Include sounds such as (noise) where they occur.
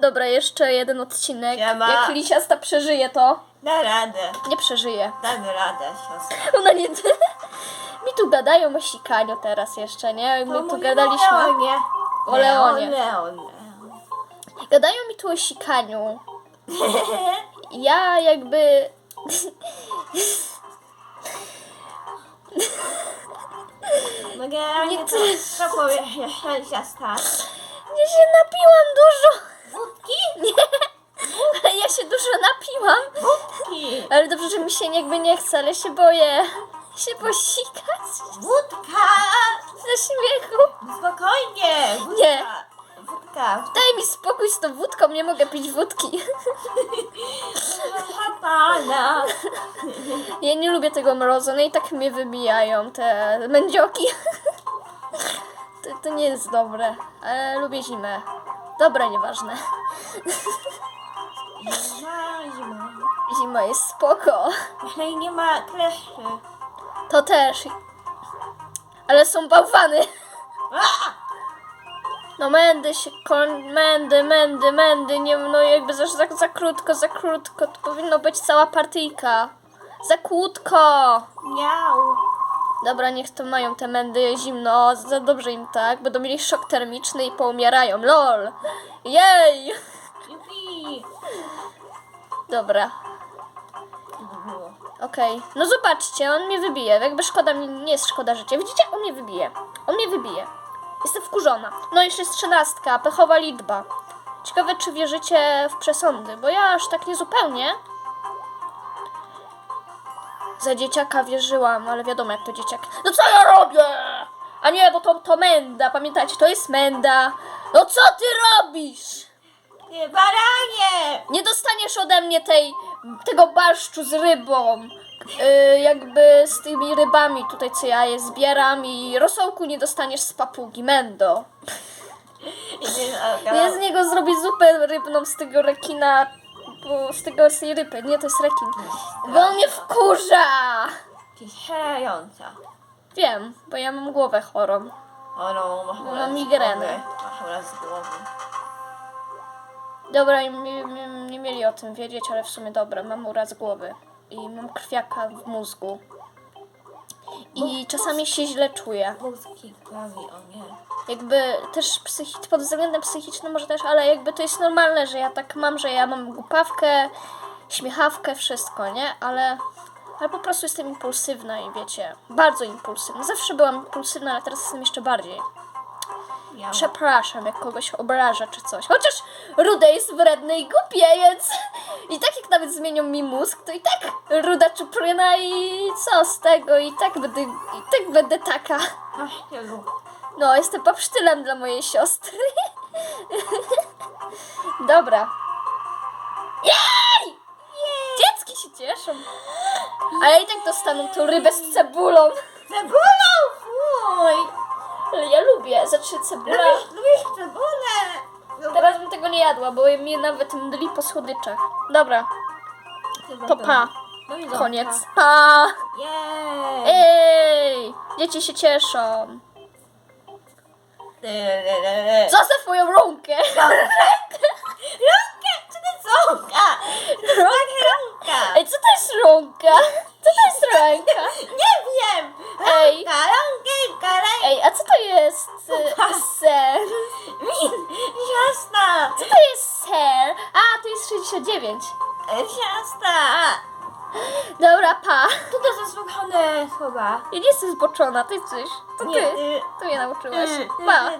Dobra, jeszcze jeden odcinek. Siema. Jak Lisiasta przeżyje to. Da radę. Nie przeżyje. Damy radę, siostra. Ona nie... (laughs) Mi tu gadają o sikaniu teraz jeszcze, nie? Jak My tu gadaliśmy O Leonie. o Leonie. Leon. Gadają mi tu o sikaniu. (laughs) Ja jakby... Mogę Nie nie ty. to, co powiesz jeszcze, siostra? Ja się napiłam dużo. Nie. (laughs) Ale ja się dużo napiłam. Wódki. Ale dobrze, że mi się jakby nie chce, ale się boję. Się posikać. Wódka. Ze śmiechu. Spokojnie. Wódka. Nie. Wódka. Daj mi spokój z tą wódką, nie mogę pić wódki. (laughs) Proszę pana. Ja nie lubię tego mrozu, no i tak mnie wybijają te mędzioki. (laughs) To, to nie jest dobre, ale lubię zimę. Dobra, nieważne. Zima, zima. Zima jest spoko. Ale nie ma kleszy. To też. Ale są bałwany. No mędy się, koń, mędy, mędy, mędy, nie, no jakby za, za, za krótko, za krótko, to powinno być cała partyjka. Za krótko. Miau. Dobra, niech to mają te mędy zimno, za dobrze im tak, będą mieli szok termiczny i poumierają, lol. Jej! Dobra, okej. No zobaczcie, on mnie wybije, jakby szkoda mi, nie jest szkoda życia. Widzicie? On mnie wybije. On mnie wybije. Jestem wkurzona. No jeszcze jest trzynastka, pechowa liczba. Ciekawe, czy wierzycie w przesądy, bo ja aż tak nie zupełnie. Za dzieciaka wierzyłam, ale wiadomo jak to dzieciak. No co ja robię? A nie, bo to, to menda, pamiętajcie, to jest menda. No co ty robisz? Ty baranie. Nie dostaniesz ode mnie tej, tego barszczu z rybą. Yy, jakby z tymi rybami tutaj, co ja je zbieram i rosołku nie dostaniesz z papugi, mendo. (laughs) Ja z niego zrobię zupę rybną z tego rekina, bo z tego z tej ryby, nie, to jest rekin. Bo on mnie wkurza! Ciszająca. Wiem, bo ja mam głowę chorą. O no, masz Mam uraz migrenę. głowy. Masz uraz głowy. Dobra, nie, nie, nie mieli o tym wiedzieć, ale w sumie dobra, mam uraz głowy i mam krwiaka w mózgu. I czasami się źle czuję. Prawi, o nie. Jakby też psychi- pod względem psychicznym może też, ale jakby to jest normalne, że ja tak mam, że ja mam głupawkę, śmiechawkę, wszystko, nie? Ale, ale po prostu jestem impulsywna i wiecie, bardzo impulsywna. Zawsze byłam impulsywna, ale teraz jestem jeszcze bardziej. Przepraszam, jak kogoś obraża czy coś. Chociaż Ruda jest wredny i głupie, więc i tak jak nawet zmienią mi mózg, to i tak Ruda czupryna i co z tego? I tak będę, i tak będę taka. No, jestem papsztylem dla mojej siostry. (laughs) Dobra. Jej! Dziecki się cieszą. Ale i tak dostaną tą rybę z cebulą. Cebulą, lubię. Znaczy cebula... Lubisz, lubisz cebulę? No, Teraz bym tego nie jadła, bo mnie nawet mdli po słodyczach. Dobra, to pa. No Koniec. Pa! Jej! Ej! Dzieci się cieszą. Zostaw moją rąkę! Rąkę! Co to jest rąka? Rąka! Ej, co to jest rąka? Co to jest ręka? Nie wiem! Ej. Rąka, rąka, rąka! Ej, a co to jest y, ser? Siostra! Co to jest ser? A, to jest 69. Siostra! Dobra, pa. To za słuchane słowa? Ja nie jestem zboczona, ty coś. To Nie, ty. ty. To mnie nauczyłaś. Ty, ty, Pa.